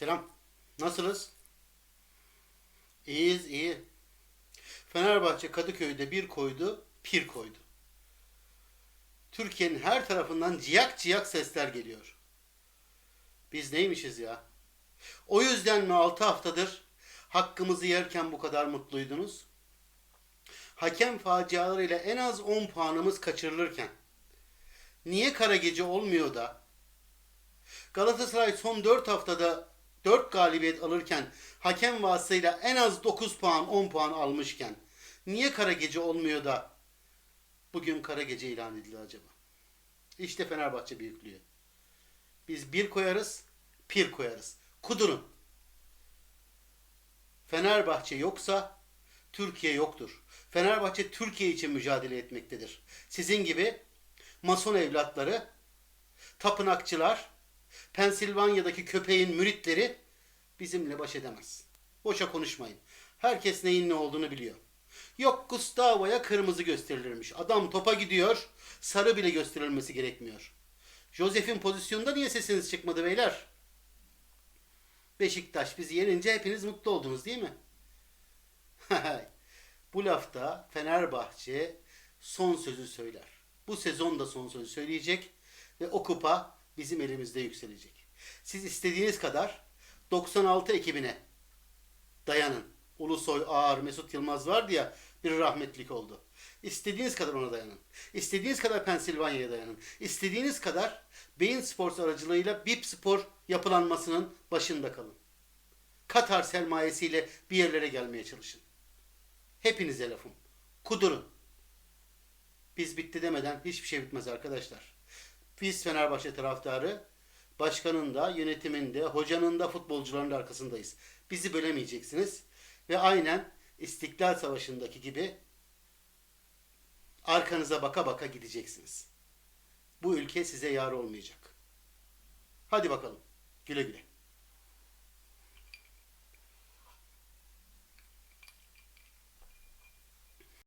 Selam. Nasılsınız? İyiyiz, iyi. Fenerbahçe Kadıköy'de bir koydu, pir koydu. Türkiye'nin her tarafından ciyak ciyak sesler geliyor. Biz neymişiz ya? O yüzden mi 6 haftadır hakkımızı yerken bu kadar mutluydunuz? Hakem facialarıyla en az 10 puanımız kaçırılırken niye kara gece olmuyor da Galatasaray son 4 haftada 4 galibiyet alırken hakem vasıtayla en az 9 puan 10 puan almışken niye kara gece olmuyor da bugün kara gece ilan edildi acaba? İşte Fenerbahçe büyüklüğü. Biz bir koyarız, pir koyarız. Kudurun. Fenerbahçe yoksa Türkiye yoktur. Fenerbahçe Türkiye için mücadele etmektedir. Sizin gibi mason evlatları, tapınakçılar, Pensilvanya'daki köpeğin müritleri bizimle baş edemez. Boşa konuşmayın. Herkes neyin ne olduğunu biliyor. Yok Gustavo'ya kırmızı gösterilirmiş. Adam topa gidiyor, sarı bile gösterilmesi gerekmiyor. Josef'in pozisyonunda niye sesiniz çıkmadı beyler? Beşiktaş bizi yenince hepiniz mutlu oldunuz değil mi? Bu lafta Fenerbahçe son sözü söyler. Bu sezon da son sözü söyleyecek ve o kupa bizim elimizde yükselecek. Siz istediğiniz kadar 96 ekibine dayanın. Ulusoy, Ağar, Mesut Yılmaz vardı ya bir rahmetlik oldu. İstediğiniz kadar ona dayanın. İstediğiniz kadar Pensilvanya'ya dayanın. İstediğiniz kadar Beyin Sports aracılığıyla BIP Spor yapılanmasının başında kalın. Katar sermayesiyle bir yerlere gelmeye çalışın. Hepinize lafım. Kudurun. Biz bitti demeden hiçbir şey bitmez arkadaşlar. Biz Fenerbahçe taraftarı başkanın da, yönetimin de, hocanın da, futbolcuların da arkasındayız. Bizi bölemeyeceksiniz. Ve aynen İstiklal Savaşı'ndaki gibi arkanıza baka baka gideceksiniz. Bu ülke size yar olmayacak. Hadi bakalım. Güle güle.